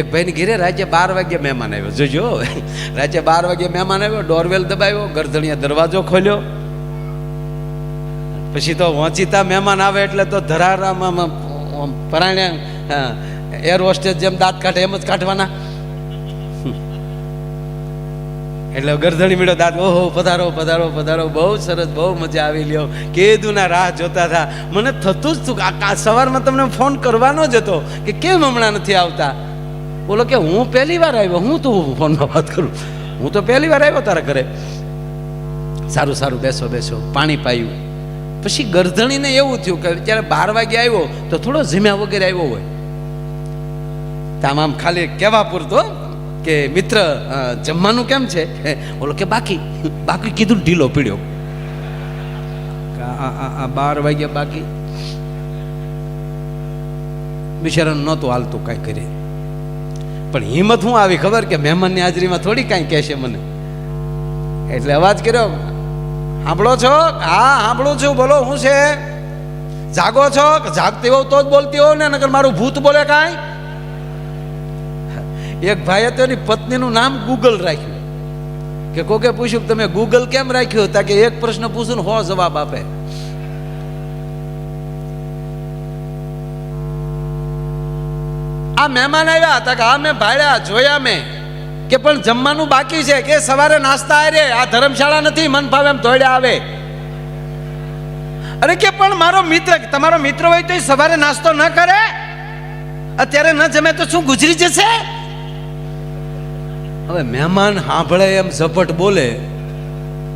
એક ભાઈ ઘેરે રાજ્ય બાર વાગ્યે મહેમાન આવ્યો. જોજો રાજ્ય બાર વાગ્યે મહેમાન આવ્યો, ડોરવેલ દબાવ્યો ગરદણીએ દરવાજો ખોલ્યો. પછી તો વંચિતા મહેમાન આવે એટલે તો ધરારામાં પરાણે એર હોસ્ટેસ જેમ દાંત કાઢે એમ જ કાઢવાના. એટલે ગરધણી મેળો દાંત, ઓહો, પધારો પધારો પધારો, બહુ સરસ, બહુ મજા આવી લ્યો. કેદુના રાહ જોતા હતા. મને થતું જ હતું સવારમાં તમને ફોન કરવાનો જ હતો કે કેમ હમણાં નથી આવતા? બોલો કે હું પહેલી વાર આવ્યો, હું તું ફોનમાં વાત કરું? હું તો પહેલી વાર આવ્યો તારા ઘરે. સારું સારું, બેસો બેસો, પાણી પાયું. પછી ગરધણીને એવું થયું કે જ્યારે બાર વાગે આવ્યો તો થોડો ઝીમ્યા વગેરે આવ્યો હોય. તમામ ખાલી કહેવા પૂરતો કે મિત્ર જમવાનું કેમ છે? બોલો કે બાકી બાકી કીધું ઢીલો પીડ્યો. આ બાર વાગ્યા બાકી? બિચારા નહોતું હાલતું કાંઈ કરીએ પણ હિંમત હું આવી ખબર કે મહેમાનની હાજરીમાં થોડી કાંઈ કહેશે મને. એટલે અવાજ કર્યો, સાંભળો છો? હા, સાંભળું છું, બોલો, હું છે? જાગો છો? જાગતી હોવ તો જ બોલતી હોવ ને? નગર મારું ભૂત બોલે કાંઈ? એક ભાઈએ તો એની પત્નીનું નામ ગૂગલ રાખ્યું. કે કોકે પૂછ્યું તમે ગૂગલ કેમ રાખ્યું? તા કે એક પ્રશ્ન પૂછું ને હો જવાબ આપે. આ મહેમાન આવ્યા હતા કે આ મેં ભાડ્યા, જોયા મેં. કે પણ જમવાનું બાકી છે, કે સવારે નાસ્તા આ રે આ ધર્મશાળા નથી, મન ફાવે એમ દોડ્યા આવે. અરે કે પણ મારો મિત્ર, તમારો મિત્ર હોય તો સવારે નાસ્તો ન કરે? અત્યારે ન જમે તો શું ગુજરી જશે? હવે મહેમાન સાંભળે એમ ઝપટ બોલે.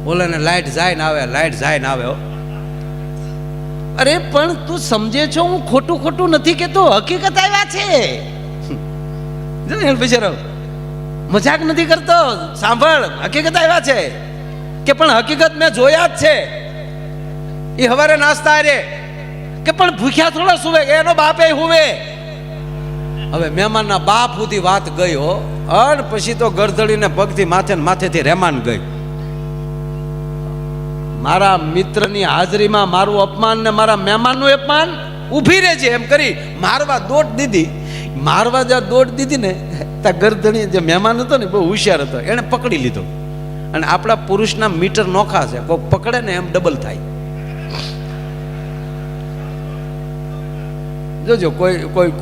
બોલે ને લાઈટ જાય ને આવે, લાઈટ જાય ને આવે હો. અરે, પણ તું સમજે છો, હું ખોટું ખોટું નથી કેતો હકીકત આવ્યા છે. મજાક નથી કરતો. સાંભળ, હકીકત આવ્યા છે. કે પણ હકીકત મેં જોયા જ છે. એ હવારે નાસ્તા રે કે પણ ભૂખ્યા થોડા સુવે એનો બાપે હુવે. હવે મહેમાનના બાપ સુધી વાત ગઈ હો. અને પછી તો ગરધડીને પગથી માથે માથેથી રહેમાન ગઈ. મારા મિત્રની હાજરીમાં મારું અપમાન ને મારા મહેમાનનું અપમાન ઊભી રહેજે એમ કરી મારવા દોટ દીધી. મારવા જ્યાં દોટ દીધી ને, ત્યાં ગરધણી જે મહેમાન હતો ને બહુ હોશિયાર હતો એણે પકડી લીધો. અને આપણા પુરુષના મીટર નોખા છે કોઈ પકડે ને એમ ડબલ થાય. જોજો, કોઈ કોઈ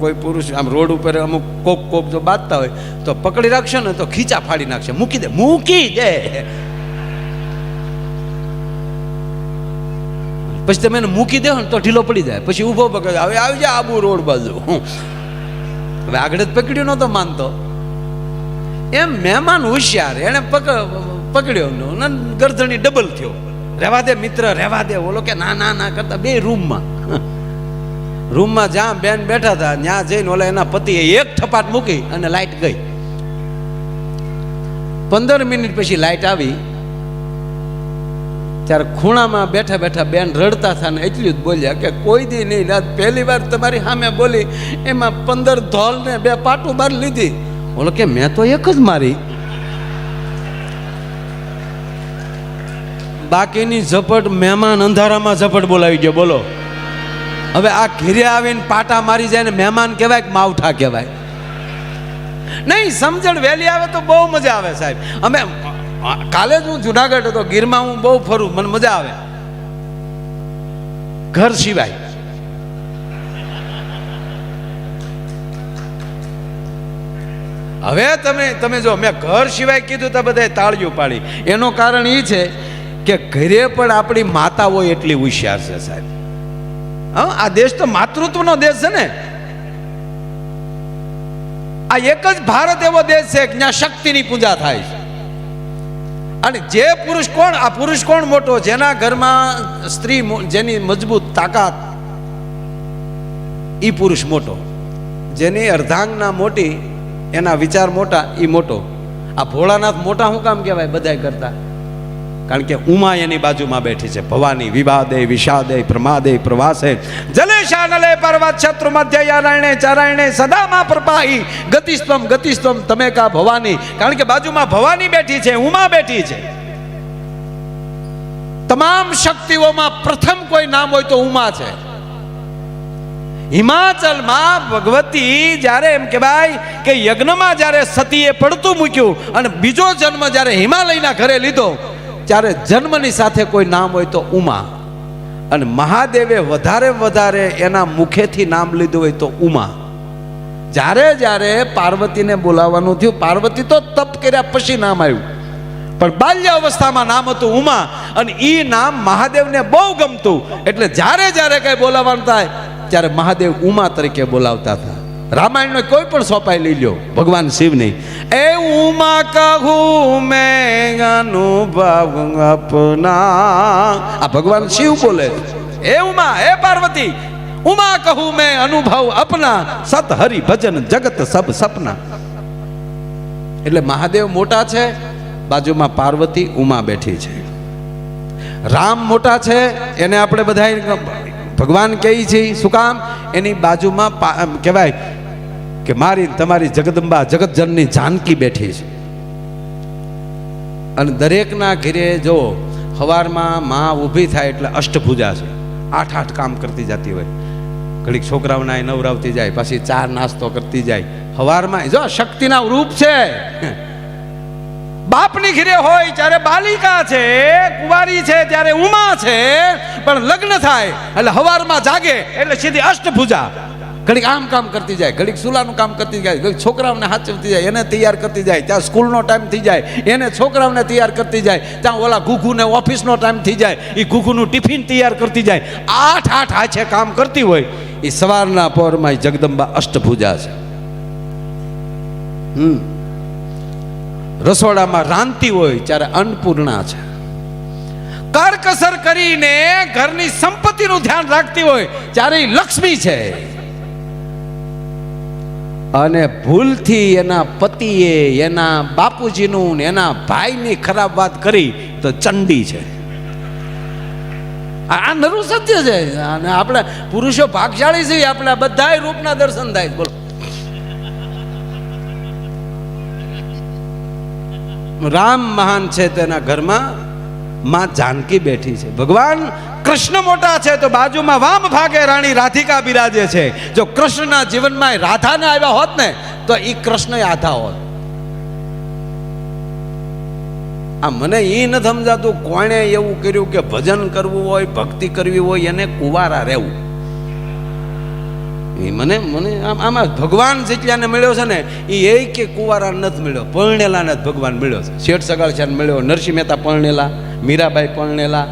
કોઈ પુરુષ આમ રોડ ઉપર અમુક કોક કોક જો બાંધતા હોય, તો પકડી રાખશે ને તો ખીચા ફાડી નાખશે. મૂકી દે મૂકી દે. પછી તમે એને મૂકી દો ને તો ઢીલો પડી જાય. પછી ઊભો પકડ. હવે આવી જાય આબુ રોડ બાજુ. હવે આગળ જ પકડ્યો નહોતો માનતો. એમ મહેમાન હોશિયાર. પકડ પકડ્યો ને ગરદણી ડબલ થયો. રહેવા દે મિત્ર, રહેવા દે. ઓલો કે ના ના ના કરતા બે રૂમમાં. રૂમમાં જ્યાં બેન બેઠા હતા, ત્યાં જઈને ઓલા એના પતિએ એક થપાટ મૂકી અને લાઈટ ગઈ. પંદર મિનિટ પછી લાઈટ આવી. ત્યારે ખૂણામાં બેઠા બેઠા બેન રડતા હતા ને એટલું જ બોલ્યા કે કોઈ દી નહીં, રાત પહેલી વાર તમારી સામે બોલી, એમાં પંદર ધોલ ને બે પાટું બાર લીધી. બોલો કે, મેં તો એક જ મારી. બાકીની ઝપટ મહેમાન અંધારામાં ઝપટ બોલાવી ગયો, બોલો. હવે આ ઘીરે આવીને પાટા મારી જાય ને મહેમાન કહેવાય કે માવઠા કહેવાય. નહીં, સમજણ વહેલી આવે તો બહુ મજા આવે સાહેબ. અમે કાલે જ હું જુનાગઢ હતો, ગીરમાં હું બહુ ફરું, મને મજા આવે. ઘર સિવાય. હવે તમે તમે જો, મેં ઘર સિવાય કીધું તો બધાએ તાળીઓ પાડી એનું કારણ એ છે કે ઘરે પણ આપણી માતા હોય એટલી હોશિયાર છે, સાહેબ. હા, આ દેશ તો માતૃત્વનો દેશ છે ને. આ એક જ ભારત એવો દેશ છે જ્યાં શક્તિની પૂજા થાય છે. અને જે પુરુષ કોણ, આ પુરુષ કોણ મોટો? જેના ઘરમાં સ્ત્રી જેની મજબૂત તાકાત, ઈ પુરુષ મોટો. જેની અર્ધાંગના મોટી, એના વિચાર મોટા, ઈ મોટો. આ ભોળાનાથ મોટા શું કામ કહેવાય? બધાય કરતા. કારણ કે ઉમા એની બાજુમાં બેઠી છે. ભવાની વિવાદે, વિષાદે, પ્રમાદે, પ્રવાસે. જલેશા નલે પર્વત શત્રુ મધ્ય યારાયણે, ચારાયણે, સદામાં પ્રપાહી ગતિસ્તમ ગતિસ્તમ તમે કા ભવાની? કારણ કે બાજુમાં ભવાની બેઠી છે, ઉમા બેઠી છે. તમામ શક્તિઓમાં પ્રથમ કોઈ નામ હોય તો ઉમા છે. હિમાચલમાં ભગવતી જ્યારે એમ કહેવાય કે યજ્ઞમાં જ્યારે સતીએ પડતું મૂક્યું અને બીજો જન્મ જ્યારે હિમાલયના ઘરે લીધો ત્યારે જન્મની સાથે કોઈ નામ હોય તો ઉમા. અને મહાદેવે વધારે વધારે એના મુખેથી નામ લીધું હોય તો ઉમા. જ્યારે જ્યારે પાર્વતીને બોલાવવાનું થયું, પાર્વતી તો તપ કર્યા પછી નામ આવ્યું. પણ બાલ્ય અવસ્થામાં નામ હતું ઉમા અને એ નામ મહાદેવને બહુ ગમતું. એટલે જ્યારે જ્યારે કઈ બોલાવવાનું થાય, ત્યારે મહાદેવ ઉમા તરીકે બોલાવતા હતા. રામાયણનો કોઈ પણ સોપાઈ લઈ લ્યો. ભગવાન શિવની. એ ઉમા કહું મેં અનુભવ અપના. આ ભગવાન શિવ બોલે. એ ઉમા હે પાર્વતી. ઉમા કહું મેં અનુભવ અપના. સત હરિ ભજન જગત સબ સપના. એટલે મહાદેવ મોટા છે બાજુમાં પાર્વતી ઉમા બેઠી છે. રામ મોટા છે એને આપણે બધા ભગવાન કહીએ છીએ શું કામ? એની બાજુમાં કહેવાય કે મારી તમારી જગદંબા જગતજનની જાનકી બેઠી છે. અને દરેકના ઘેરે જો સવારમાં માં ઊભી થાય એટલે અષ્ટભુજા છે. આઠ આઠ કામ કરતી જતી હોય. ઘડીક છોકરાઓના નવરાવતી જાય, પછી ચાર નાસ્તો કરતી જાય. સવારમાં જો શક્તિના રૂપ છે. બાપની ઘરે હોય ત્યારે બાલિકા છે, કુંવારી છે, ત્યારે ઉમા છે, પણ લગ્ન થાય એટલે હવારમાં જાગે એટલે સીધી અષ્ટભુજા. ઘડીક આમ કામ કરતી જાય, ઘડીક સુલાનું કામ કરતી જાય, ઘડીક છોકરાઓને હાચવતી જાય, એને તૈયાર કરતી જાય, ત્યાં સ્કૂલનો ટાઈમ થઈ જાય, એને છોકરાઓને તૈયાર કરતી જાય, ત્યાં ઓલા ઘૂઘુને ઓફિસનો ટાઈમ થઈ જાય એ ઘૂઘુનું ટિફિન તૈયાર કરતી જાય, આઠ આઠ હાથે કામ કરતી હોય એ સવારના પહોરમાં જગદંબા અષ્ટભુજા છે. હમ. રસોડામાં રાંધતી હોય ત્યારે અન્નપૂર્ણા છે. કરકસર કરીને ઘરની સંપત્તિનું ધ્યાન રાખતી હોય ત્યારે લક્ષ્મી છે. અને ભૂલથી એના પતિએ, એના બાપુજીનું એના ભાઈની ખરાબ વાત કરી તો ચંડી છે. આ નરું સત્ય છે. અને આપણે પુરુષો ભાગશાળી છીએ, આપણે બધા રૂપના દર્શન થાય બોલો. રામ મહાન છે તેના ઘરમાં, માં જાનકી બેઠી છે. ભગવાન કૃષ્ણ મોટા છે તો બાજુમાં વામ ભાગે રાણી રાધિકા બિરાજે છે. જો કૃષ્ણના જીવનમાં રાધાને આવ્યા હોત ને, તો એ કૃષ્ણ આધા હોત. આ મને એ ન સમજાતું કોણે એવું કર્યું કે ભજન કરવું હોય, ભક્તિ કરવી હોય, એને કુવારા રહેવું. એ મને મને આમ, આમાં ભગવાન જેટલાને મળ્યો છે ને એ એ કે કુંવારા નથી મળ્યો, પરણેલાને જ ભગવાન મળ્યો છે. શેઠ સગાળશાને મળ્યો, નરસિંહ મહેતા પરણેલા, મીરાબાઈ પરણેલા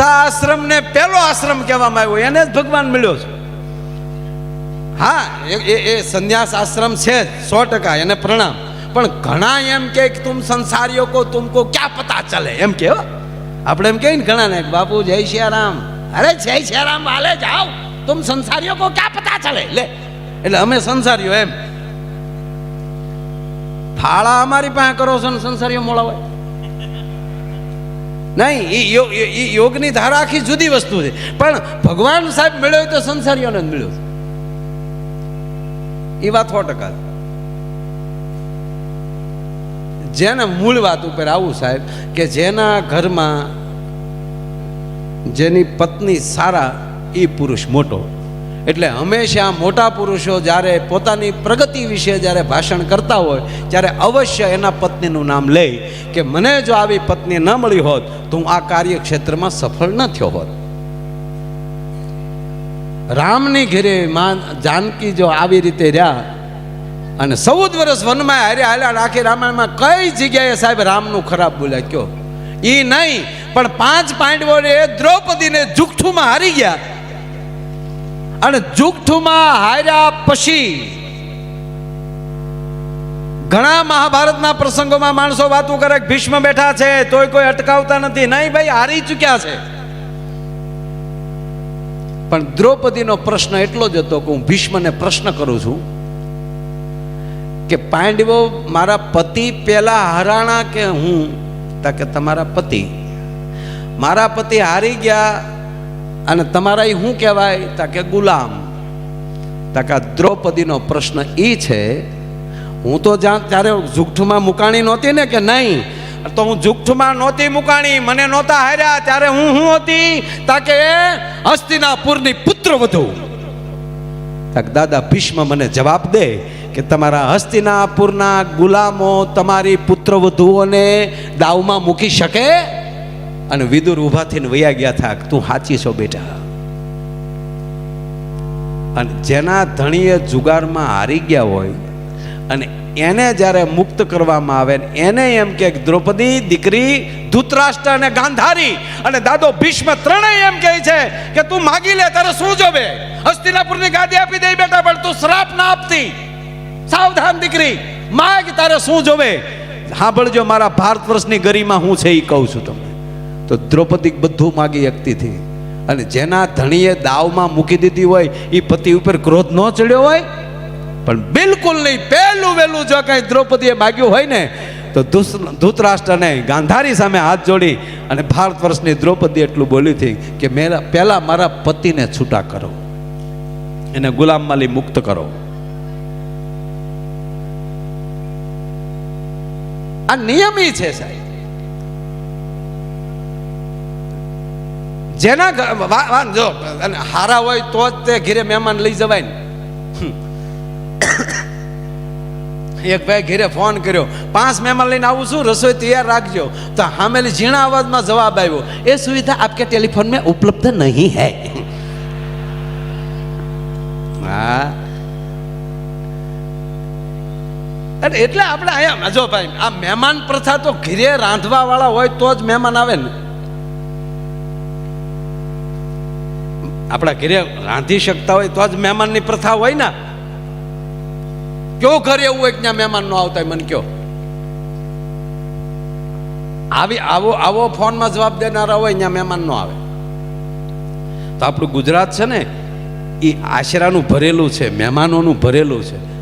આશ્રમ ને પેલો આશ્રમ કહેવામાં આવ્યો, એને જ ભગવાન મળ્યો છે. હા, એ- એ સંન્યાસ આશ્રમ છે સો ટકા, એને પ્રણામ. પણ ઘણા એમ કે તુમ સંસારીઓ કો, તુમકો ક્યાં પતા ચલે? એમ કે આપણે એમ કહીએ ને ઘણા ને બાપુ, જય શ્યારામ. અરે, જય શ્યારામ, હાલે, જાઓ. તુમ સંસારીઓ કો ક્યાં પતા ચલે? લે. એટલે અમે સંસારીઓ એમ. ફાળા અમારી પાસે કરો છો સંસારીઓ મોળા હોય. નહીં એ યોગની ધારા આખી જુદી વસ્તુ છે. પણ ભગવાન સાહેબ મળ્યો તો સંસારીઓને મળ્યો એ વાત સો ટકા જેને મૂળ વાત ઉપર આવું સાહેબ, કે જેના ઘરમાં જેની પત્ની સારા એ પુરુષ મોટો એટલે હંમેશા મોટા પુરુષો જ્યારે પોતાની પ્રગતિ વિશે જ્યારે ભાષણ કરતા હોય, ત્યારે અવશ્ય એના પત્નીનું નામ લે કે મને જો આવી પત્ની ન મળી હોત, તો હું આ કાર્યક્ષેત્રમાં સફળ ન થયો હોત. રામની ઘેરે માં જાનકી જો આવી રીતે રહ્યા અને ચૌદ વર્ષ વનમાં હારે હાલ્યા આખી રામાયણમાં, કઈ જગ્યાએ સાહેબ રામનું ખરાબ બોલ્યા કયો? એ નહીં, પણ પાંચ પાંડવોને દ્રૌપદીને જુઠ્ઠુમાં હારી ગયા. અને જુગઠુમાં હાર્યા પછી ઘણા મહાભારતના પ્રસંગોમાં માણસો વાતો કરે ભીષ્મ બેઠા છે, તોય કોઈ અટકાવતા નથી. નહીં ભાઈ, હારી ચૂક્યા છે. પણ દ્રૌપદીનો પ્રશ્ન એટલો જ હતો કે હું ભીષ્મને પ્રશ્ન કરું છું કે પાંડવો મારા પતિ પેલા હરાણા કે હું? તા કે તમારા પતિ. મારા પતિ હારી ગયા અને તમારા શું કહેવાય? તા કે ગુલામ. તા કે દ્રૌપદીનો પ્રશ્ન એ છે, હું તો જ્યાં ત્યારે જુઠ્ઠમાં મુકાણી નહોતી ને કે નહીં, તો હું જુગઠમાં નહોતી મુકાણી, મને નહોતા હાર્યા, ત્યારે હું હું હતી? તાકે હસ્તિનાપુરની પુત્ર વધુ. તાક દાદા ભીષ્મ મને જવાબ દે કે તમારા હસ્તિનાપુરના ગુલામો તમારી પુત્રવધુઓને દાવમાં મૂકી શકે? અને વિદુર ઊભા થઈને વયા ગયા થાક તું સાચી છો બેટા. અને જેના ધણીએ જુગારમાં હારી ગયા હોય અને એને જ્યારે મુક્ત કરવામાં આવે એને એમ કે દ્રૌપદી દીકરી ધૂતરાષ્ટ્ર અને ગાંધારી અને દાદો ભીષ્મ ત્રણેય એમ કહે છે કે તું માગી લે તારે શું જોવે? હસ્તિનાપુરની ગાદી આપી દઈ બેટા, પણ તું શ્રાપ ના આપતી. સાવધાન દીકરી, માગ તારે શું જોવે? સાંભળજો, મારા ભારત વર્ષની ગરીમાં હું છે એ કહું છું તમને. તો દ્રૌપદી બધું માગી શકતી હતી અને જેના ધણીએ દાવમાં મૂકી દીધી હોય એ પતિ ઉપર ક્રોધ ન ચડ્યો હોય, પણ બિલકુલ નહીં, પહેલું વહેલું જો કઈ દ્રૌપદીએ માગ્યું હોય ને, તો ધૂતરાષ્ટ્રને ગાંધારી સામે હાથ જોડી અને ભારત વર્ષની દ્રૌપદી એટલું બોલી હતી કે, મેરા, પહેલાં મારા પતિને છૂટા કરો. એને ગુલામ માલી મુક્ત કરો. આ નિયમી છે સાહેબ. જેના વાન જો, અને હારા હોય તો જ તે ઘીરે મહેમાન લઈ જવાય ને. એક ભાઈ ઘીરે ફોન કર્યો, પાંચ મહેમાન લઈને આવું છું, રસોઈ તૈયાર રાખજો. તો હામેલી ઝીણા અવાજમાં જવાબ આવ્યો, એ સુવિધા આપકે ટેલિફોન મેં ઉપલબ્ધ નહીં હે. હા. અરે એટલે આપણે અહીંયા, જો ભાઈ, આ મહેમાન પ્રથા તો ઘીરે રાંધવા વાળા હોય તો જ મહેમાન આવે ને. આપણા ઘરે રાંધી શકતા હોય તો જ મહેમાનની પ્રથા હોય ને. કયો ઘરે એવું હોય ત્યાં મહેમાન નો આવતા મને કયો? આવી, આવો આવો ફોનમાં જવાબ દેનારા હોય, ત્યાં મહેમાન નો આવે. તો આપણું ગુજરાત છે ને એ આશરાનું ભરેલું છે, મહેમાનોનું ભરેલું છે.